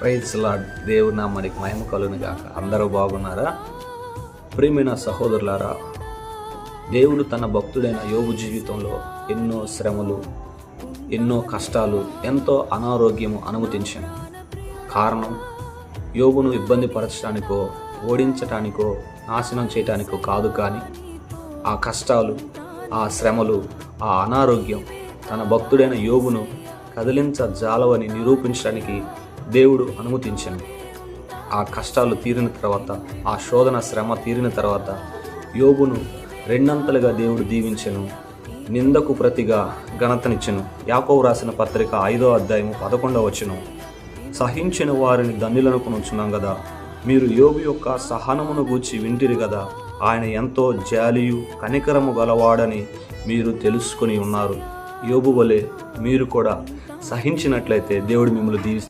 Praise lord దేవుడు నామానికి మహిమ కలుగును గాక. అందరూ బాగున్నారా? ప్రియమైన సహోదరులారా దేవుడు తన భక్తుడైన యోగు జీవితంలో ఎన్నో శ్రమలు ఎన్నో కష్టాలు ఎంతో అనారోగ్యము అనుమతించాను. కారణం యోగును ఇబ్బంది పరచడానికో ఓడించటానికో నాశనం చేయటానికో కాదు కానీ ఆ కష్టాలు ఆ శ్రమలు ఆ అనారోగ్యం తన భక్తుడైన యోగును కదిలించ జాలవని నిరూపించడానికి దేవుడు అనుమతించాను. ఆ కష్టాలు తీరిన తర్వాత ఆ శోధన శ్రమ తీరిన తర్వాత యోగును రెండంతలుగా దేవుడు దీవించెను నిందకు ప్రతిగా ఘనతనిచ్చను. యాకోవు రాసిన పత్రిక ఐదో అధ్యాయము పదకొండవ వచ్చును సహించిన వారిని ధన్యులనుకునుచున్నాం ఉంచున్నాం కదా మీరు యోగు యొక్క సహనమును గూర్చి వింటిరి కదా ఆయన ఎంతో జాలియు కనికరము గలవాడని మీరు తెలుసుకొని ఉన్నారు. యోబు వలె మీరు కూడా సహించినట్లయితే దేవుడు మిమ్మల్ని దీవిస్తారు.